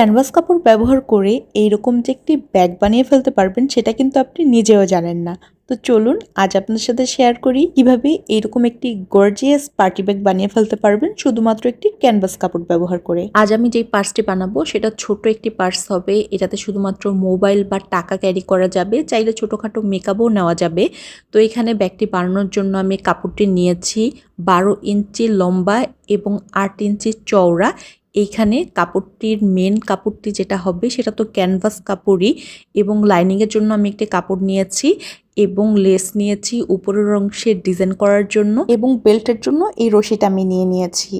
Canvas কাপড় ব্যবহার করে এইরকম যে একটি ব্যাগ বানিয়ে ফেলতে পারবেন, সেটা কিন্তু আপনি নিজেও জানেন না। তো চলুন, আজ আপনার সাথে শেয়ার করি কীভাবে এইরকম একটি গর্জিয়াস পার্টি ব্যাগ বানিয়ে ফেলতে পারবেন, শুধুমাত্র একটি ক্যানভাস কাপড় ব্যবহার করে। আজ আমি যেই পার্সটি বানাবো, সেটা ছোট একটি পার্স হবে। এটাতে শুধুমাত্র মোবাইল বা টাকা ক্যারি করা যাবে, চাইলে ছোটোখাটো মেকআপও নেওয়া যাবে। তো এখানে ব্যাগটি বানানোর জন্য আমি কাপড়টি নিয়েছি বারো ইঞ্চি লম্বা এবং আট ইঞ্চি চওড়া। এইখানে কাপড়টির মেন কাপড়টি যেটা হবে সেটা তো ক্যানভাস কাপড়ই এবং লাইনিংয়ের জন্য আমি একটি কাপড় নিয়েছি এবং লেস নিয়েছি উপরের অংশে ডিজাইন করার জন্য এবং বেল্টের জন্য এই রশিটা আমি নিয়ে নিয়েছি।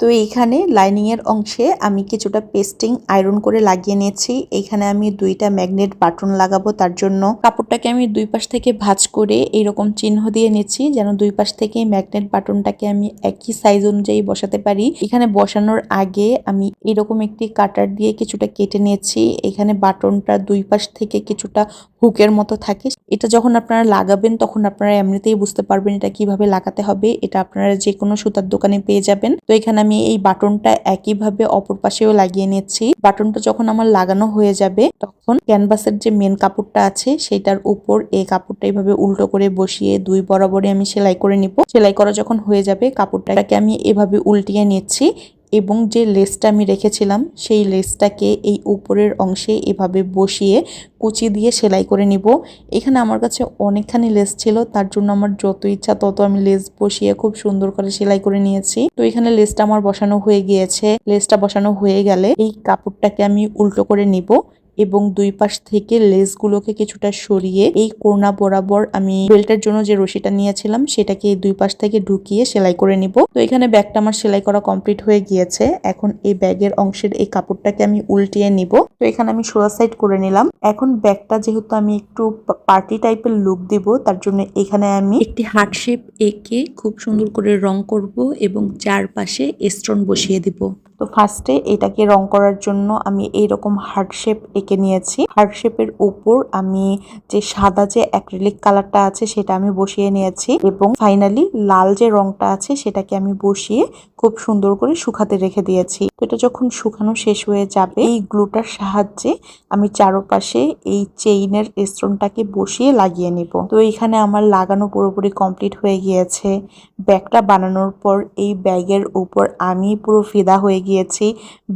তো এইখানে লাইনিংয়ের অংশে আমি কিছুটা পেস্টিং আয়রন করে লাগিয়ে নিয়েছি। এখানে আমি দুইটা ম্যাগনেট বাটন লাগাবো, তার জন্য কাপড়টাকে আমি দুই পাশ থেকে ভাঁজ করে এইরকম চিহ্ন দিয়ে নিচ্ছি, যেন দুই পাশ থেকে ম্যাগনেট বাটনটাকে আমি একই সাইজ অনুযায়ী বসাতে পারি। এখানে বসানোর আগে আমি এরকম একটি কাটার দিয়ে কিছুটা কেটে নিয়েছি। এখানে বাটনটা দুই পাশ থেকে কিছুটা হুকের মতো থাকে। এটা যখন আপনারা লাগাবেন, তখন আপনারা এমনিতেই বুঝতে পারবেন এটা কীভাবে লাগাতে হবে। এটা আপনারা যে কোনো সুতার দোকানে পেয়ে যাবেন। তো এখানে আমি এই বাটনটা একইভাবে অপর পাশেও লাগিয়ে নিচ্ছি। বাটনটা যখন আমার লাগানো হয়ে যাবে, তখন ক্যানভাসের যে মেন কাপড়টা আছে, সেটার উপর এই কাপড়টা এইভাবে উল্টো করে বসিয়ে দুই বরাবরে আমি সেলাই করে নিব। সেলাই করা যখন হয়ে যাবে, কাপড়টাকে আমি এভাবে উল্টিয়ে নিচ্ছি। এবং যে লেসটা আমি রেখেছিলাম, সেই লেসটাকে এই উপরের অংশে এভাবে বসিয়ে কুচি দিয়ে সেলাই করে নিব। এখানে আমার কাছে অনেকখানি লেস ছিল, তার জন্য আমার যত ইচ্ছা তত আমি লেস বসিয়ে খুব সুন্দর করে সেলাই করে নিয়েছি। তো এখানে লেসটা আমার বসানো হয়ে গিয়েছে। লেসটা বসানো হয়ে গেলে এই কাপড়টাকে আমি উল্টো করে নিব। এবং দুই পাশ থেকে লেসগুলোকে কিছুটা সরিয়ে এই কোনা বরাবর আমি বেল্টের জন্য যে রশিটা নিয়েছিলাম, সেটাকে দুই পাশ থেকে ঢুকিয়ে সেলাই করে নিব। তো এখানে ব্যাগটা আমার সেলাই করা কমপ্লিট হয়ে গিয়েছে। এখন এই ব্যাগের অংশের এই কাপড়টাকে আমি উল্টিয়ে নিব। তো এখানে আমি সোয়া সাইড করে নিলাম। এখন ব্যাগটা যেহেতু আমি একটু পার্টি টাইপের লুক দিব, তার জন্য এখানে আমি একটি হার্ট শেপ এঁকে খুব সুন্দর করে রং করব এবং চারপাশে স্টোন বসিয়ে দিব। তো ফার্স্টে এটাকে রং করার জন্য আমি এইরকম হার্ট শেপ এঁকে নিয়েছি। হার্ট শেপের উপর আমি যে সাদা যে অ্যাক্রিলিক কালারটা আছে সেটা আমি বসিয়ে নিয়েছি এবং ফাইনালি লাল যে রংটা আছে সেটাকে আমি বসিয়ে খুব সুন্দর করে শুকাতে রেখে দিয়েছি। তো এটা যখন শুকানো শেষ হয়ে যাবে, এই গ্লুটার সাহায্যে আমি চারপাশে এই চেইনের স্টোনটাকে বসিয়ে লাগিয়ে নিব। তো এখানে আমার লাগানো পুরোপুরি কমপ্লিট হয়ে গিয়েছে। ব্যাগটা বানানোর পর এই ব্যাগের উপর আমি পুরো ফিদা হয়ে গিয়েছি।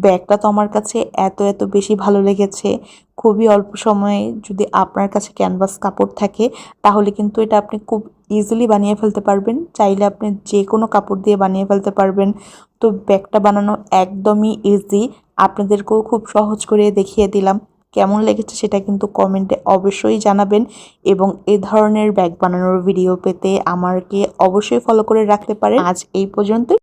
ব্যাগটা তো আমার কাছে এত এত বেশি ভালো লেগেছে। খুবই অল্প সময়ে যদি আপনার কাছে ক্যানভাস কাপড় থাকে, তাহলে কিন্তু এটা আপনি খুব ইজিলি বানিয়ে ফেলতে পারবেন। চাইলে আপনি যে কোনো কাপড় দিয়ে বানিয়ে ফেলতে পারবেন। তো ব্যাগটা বানানো একদমই ইজি আপনাদেরকেও খুব সহজ করে দেখিয়ে দিলাম। কেমন লেগেছে সেটা কিন্তু কমেন্টে অবশ্যই জানাবেন এবং এ ধরনের ব্যাগ বানানোর ভিডিও পেতে আমাকে অবশ্যই ফলো করে রাখতে পারেন। আজ এই পর্যন্তই।